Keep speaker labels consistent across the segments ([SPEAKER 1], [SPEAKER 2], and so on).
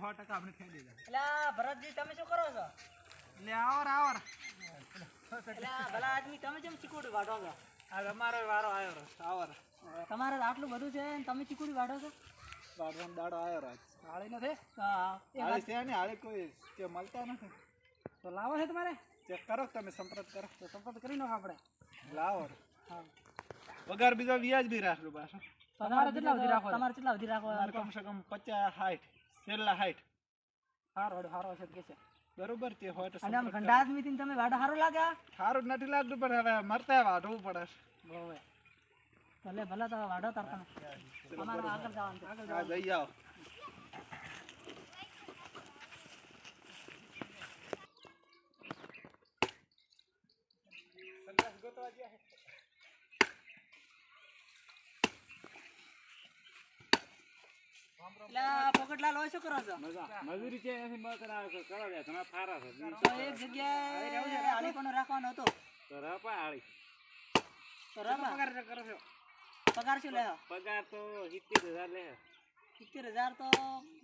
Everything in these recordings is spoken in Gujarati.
[SPEAKER 1] સો ટકા આપણે થઈ દીધા
[SPEAKER 2] એટલે ભરતજી તમે શું કરો છો?
[SPEAKER 1] એટલે આવર આવર.
[SPEAKER 2] એટલે ભલા આદમી તમે જેમ ચીકુડી વાઢો છો?
[SPEAKER 1] આ અમારો વારો આવ્યો રે આવર.
[SPEAKER 2] તમારે આટલું બધું છે ને તમે ચીકુડી વાઢો છો?
[SPEAKER 1] વાડવાનો દાડો આવ્યો રાજ હાળી નથી
[SPEAKER 2] હા
[SPEAKER 1] હાળી છે ને હાળી કોઈ કે મળતા નથી.
[SPEAKER 2] તો લાવો છે તમારે?
[SPEAKER 1] ચેક કરો તમે સંપર્ક કરો.
[SPEAKER 2] તો સંપર્ક કરી નાખો આપણે.
[SPEAKER 1] લાવો. રે.
[SPEAKER 2] હા.
[SPEAKER 1] પગાર બીજો વ્યાજ બી રાખજો પાછો.
[SPEAKER 2] તમારે કેટલા સુધી રાખો તમારે કેટલા સુધી રાખો?
[SPEAKER 1] કમ કમસે કમ પચાસ સાઠ છેલ્લા હાઈટ
[SPEAKER 2] સારો હાડો સારો છે કે છે.
[SPEAKER 1] બરોબર તે હોય તો
[SPEAKER 2] અને આમ ઘંટા આદમી થી તમે વાડો હારો લાગે?
[SPEAKER 1] સારું નથી લાગતું પણ હવે મરતા વાઢવું પડે છે.
[SPEAKER 2] ભલે ભલે તો વાડો તાર તમે. અમારે આગળ જવાનું આગળ
[SPEAKER 1] હા જઈ આવો.
[SPEAKER 2] એટલે પોકટલાલ હોય શું કરો છો?
[SPEAKER 1] મજૂરી છે એથી મકર આવે છે કરો દે તમે ફારા છે.
[SPEAKER 2] તો એક જગ્યાએ આલી પણ રાખવાનો હતો.
[SPEAKER 1] તો રપા આળી
[SPEAKER 2] તો રમા
[SPEAKER 1] પગાર કરો છો?
[SPEAKER 2] પગાર શું લેવો?
[SPEAKER 1] પગાર તો સિત્તેર હજાર લે.
[SPEAKER 2] તો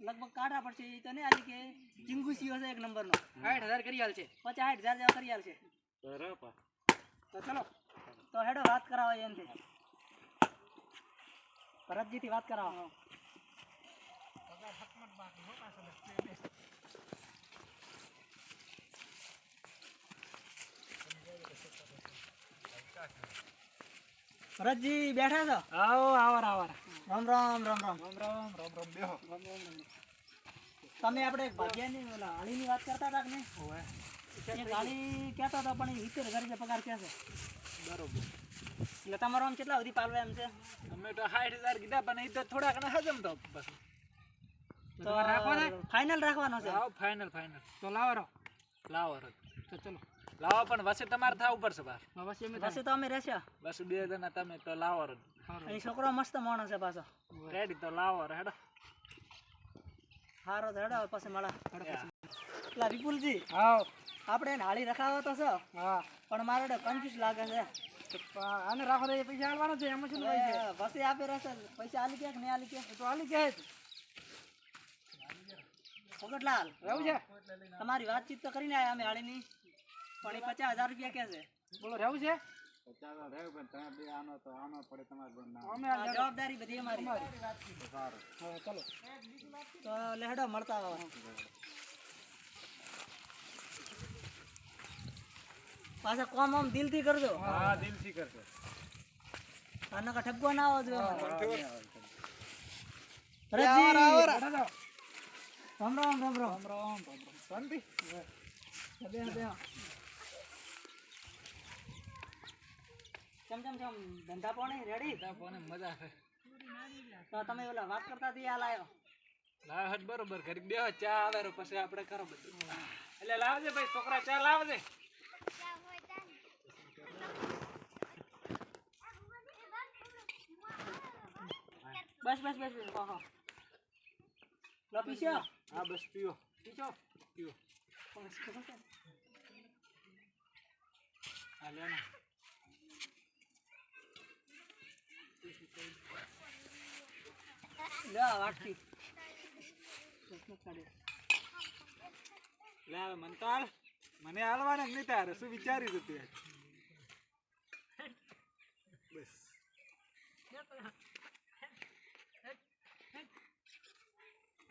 [SPEAKER 2] લગભગ કાઢા પડશે તો નહીં આલી કે ચિંગુસીઓ છે એક નંબરનો. સાઠ હજાર કરી છે. પચાસ સાઠ હજાર જેવા કરી છે.
[SPEAKER 1] તો રપા.
[SPEAKER 2] તો ચલો. તો હેડો વાત કરાવો એમથી ભરતજીથી વાત કરાવો. ભરતજી બેઠા છો?
[SPEAKER 1] આવો આવર આવર
[SPEAKER 2] રામ રામ રામ રામ.
[SPEAKER 1] રામ રામ રામ રામ બેહો.
[SPEAKER 2] તમે આપણે ભાગ્યાની ઓલા હાળીની વાત કરતા હતા કે નહીં? એક ગાડી કહેતા હતા પણ સિત્તેર હજાર રૂપિયા પગાર કહે છે.
[SPEAKER 1] બરોબર.
[SPEAKER 2] એટલે તમારો આમ કેટલા સુધી પાલવા એમ છે?
[SPEAKER 1] અમે તો સાઠ હજાર કીધા પણ એ તો થોડા ઘણા હજમ તો બસ
[SPEAKER 2] તો ફાઇનલ રાખવાનો? છે.
[SPEAKER 1] લાવો ફાઇનલ ફાઇનલ તો લાવો રો લાવો રો તો ચલો. લાવો પણ વસે તમારે થવું પડશે બાર
[SPEAKER 2] પછી તો અમે રહેશે.
[SPEAKER 1] બસ બે જણા તમે તો લાવો રો
[SPEAKER 2] અહીં છોકરો મસ્ત માણસ છે પાછો.
[SPEAKER 1] રેડી તો લાવો રો હેડો.
[SPEAKER 2] હારો તો હેડો પછી મળા. એટલે વિપુલજી
[SPEAKER 1] આવ
[SPEAKER 2] આપણે એને હાળી રખાવો તો છે?
[SPEAKER 1] હા.
[SPEAKER 2] પણ મારે કન્ફ્યુઝ લાગે છે.
[SPEAKER 1] આને રાખો તો પૈસા આલવાનો છે એમાં શું
[SPEAKER 2] પછી આપે રહેશે પૈસા આલી કે નહીં આલી કે
[SPEAKER 1] તો આલી કે
[SPEAKER 2] ફોગટલાલ
[SPEAKER 1] રહેવું છે?
[SPEAKER 2] તમારી વાતચીત તો કરીને આવ્યા અમે હાળીની પણ એ પચાસ હજાર રૂપિયા કે છે?
[SPEAKER 1] બોલો રહેવું છે? ચાલો રહેવું પણ તમે બે આનો તો આનો પડે તમારે અમે
[SPEAKER 2] આ જવાબદારી બધી અમારી.
[SPEAKER 1] ચલો
[SPEAKER 2] તો લેહડો મળતા હવે પાછા કોમ આમ દિલથી કરજો.
[SPEAKER 1] હા દિલથી કરશે
[SPEAKER 2] આનો કા ઠપકો ના આવો જોઈએ રામ રામ રામ રામ.
[SPEAKER 1] રામ રામ શાંતિ?
[SPEAKER 2] કેમ કેમ કેમ ધંધા પાણી રેડી
[SPEAKER 1] કોને મજા આવે.
[SPEAKER 2] તો તમે ઓલા વાત કરતા હતી આ લાયો?
[SPEAKER 1] લાવ હટ બરોબર ઘરે બે ચા આવે રો પછી આપણે કરો બધું. એટલે લાવજે ભાઈ છોકરા ચા લાવજે.
[SPEAKER 2] બસ બસ બસ બસ હા હા. લો પીશો
[SPEAKER 1] હા બસ પીઓ.
[SPEAKER 2] પીશો
[SPEAKER 1] પીઓ.
[SPEAKER 2] બસ, ખબર છે?
[SPEAKER 1] હા લે ને.
[SPEAKER 2] લે વાટકી.
[SPEAKER 1] લે હવે મને તો હાલ મને હાલવાના નહીં તારે? શું વિચારી તું?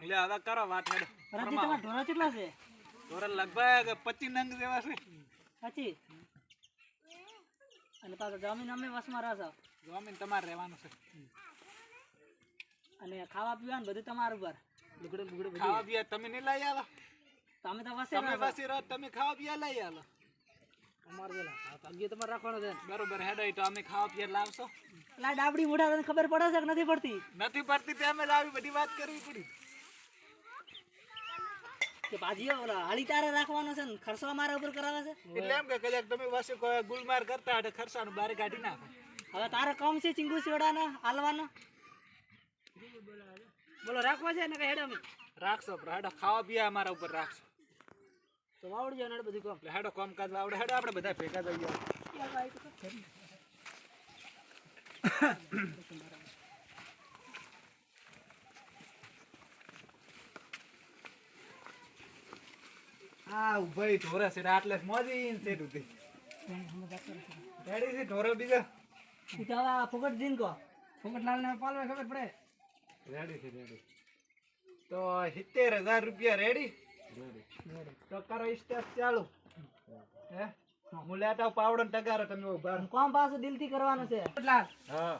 [SPEAKER 1] એટલે હવે કરો વાત હેડો.
[SPEAKER 2] રાજી તમારા ઢોરા કેટલા છે?
[SPEAKER 1] ઢોરા લગભગ પચીસ નંગ જેવા છે.
[SPEAKER 2] સાચી? અને પાછો જમીન અમે વસમાં રહો છો
[SPEAKER 1] જમીન તમારે રહેવાનું છે.
[SPEAKER 2] અને ખાવા પીવાનું બધું તમારું પર લુગડું લુગડું બધું.
[SPEAKER 1] ખાવા પીવા તમે નહીં લઈ આલો
[SPEAKER 2] તમે તો વસે
[SPEAKER 1] તમે વસે રહો તમે ખાવા પીવા લઈ આવો.
[SPEAKER 2] અમારે ભાગ્ય તમારે રાખવાનો છે.
[SPEAKER 1] બરોબર હેડો તો અમે ખાવા પીવા લાવશો.
[SPEAKER 2] લા ડાબડી મોઢા તને ખબર પડે છે કે નથી પડતી?
[SPEAKER 1] નથી પડતી તે અમે લાવી બધી વાત કરવી પડી.
[SPEAKER 2] કે ભાજીઓ હાળી તારે રાખવાનો છે ને ખર્ચો મારા ઉપર કરાવે છે?
[SPEAKER 1] એટલે એમ કે કદાચ તમે કોઈ ગુલમાર કરતા હોય ખર્ચાનું બારે કાઢી નાખો.
[SPEAKER 2] હવે તારે કમ છે ચીંગુ સેવડાનો હાલવાનો? બોલો રાખવા છે ને કે હેડો અમે?
[SPEAKER 1] રાખશો હેડો ખાવા પીવા મારા ઉપર રાખશો.
[SPEAKER 2] તો વાવડી જાવ ને બધું કામ.
[SPEAKER 1] એટલે હેડો કામકાજ આવડે હેડો આપણે બધા ભેગા થઈ ગયા આ ઉભાઈ ઢોરે છે આટલે મોજી ને છે ઉતી રેડી છે ઢોરો બીજો?
[SPEAKER 2] ઉતાવા ફોકટ જીન કો.
[SPEAKER 3] ફોકટલાલને પાલવે ખબર પડે?
[SPEAKER 1] રેડી છે રેડી. તો સિત્તેર હજાર રૂપિયા રેડી? તો કરો સ્ટેપ ચાલુ. હે? હું લેતા આવું પાવડો ને ટગારો તમે ઊભા.
[SPEAKER 2] કોમ પાછું દિલથી કરવાનું છે.
[SPEAKER 3] ફોકટલાલ
[SPEAKER 1] હા.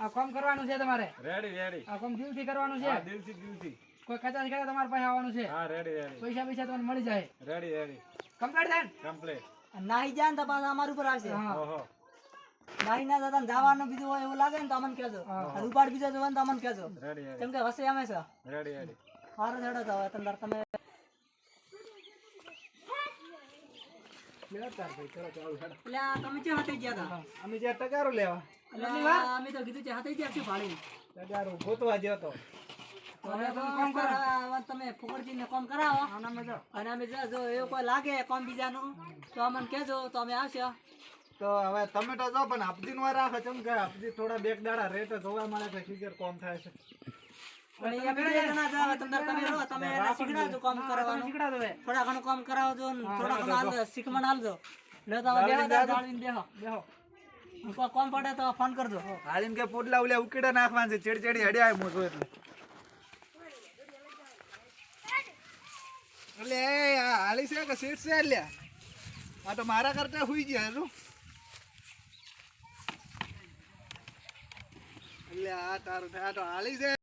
[SPEAKER 3] આ કોમ કરવાનું છે તમારે?
[SPEAKER 1] Ready ready.
[SPEAKER 3] આ કામ દિલથી કરવાનું છે?
[SPEAKER 1] દિલથી દિલથી.
[SPEAKER 3] કોઈ કચાસ કરે તમારા પાસે આવવાનું છે.
[SPEAKER 1] હા રેડી રેડી
[SPEAKER 3] પૈસા પૈસા તમને મળી જાય.
[SPEAKER 1] રેડી રેડી
[SPEAKER 3] કમ્પ્લીટ થાય
[SPEAKER 1] કમ્પ્લીટ
[SPEAKER 2] નાહી જાય ને તો પાછા અમારા ઉપર આવશે.
[SPEAKER 3] હા.
[SPEAKER 1] ઓહો.
[SPEAKER 2] નાહી ના દાદા જવાનું બીજું હોય એવું લાગે ને તો અમને કહેજો. ઉપાડ બીજો જોવાનું તો અમને કહેજો.
[SPEAKER 1] રેડી રેડી
[SPEAKER 2] કેમ કે હશે અમે છે.
[SPEAKER 1] રેડી રેડી
[SPEAKER 2] સારું હેડો તો હવે તમે તમે તમે ક્યાં હતાઈ ગયા હતા?
[SPEAKER 1] અમે જ્યાં ટગારો લેવા.
[SPEAKER 2] અમે તો કીધું છે હતાઈ ગયા છે ભાડી
[SPEAKER 1] ટગારો ગોતવા ગયો તો.
[SPEAKER 2] તમે ફોકડજીને કોમ કરાવો. અને અમે જો જો એવું કોઈ લાગે કોમ બીજાનું તો અમને કહેજો તો અમે આવશે.
[SPEAKER 1] તો હવે ટમેટો જો પણ હપજી નો રાખે છે કે થોડા બેક દાડા રે જોવા મળે કે ફિગર કોમ થાય છે.
[SPEAKER 2] થોડા ઘણું કામ કરાવજો થોડા ઘણું શીખમણ લે તો કામ પડે તો ફોન કરજો.
[SPEAKER 1] હાલીમ કે પોટલા ઉલ્યા ઉકેડા નાખવાના છે ચેડચેડી ચેડી હડ્યા મોટો એટલે. એટલે હાલી છે કે સીટ છે લ્યા આ તો મારા કરતા હુઈ ગયા હેલું એટલે આ તારું આ તો હાલી છે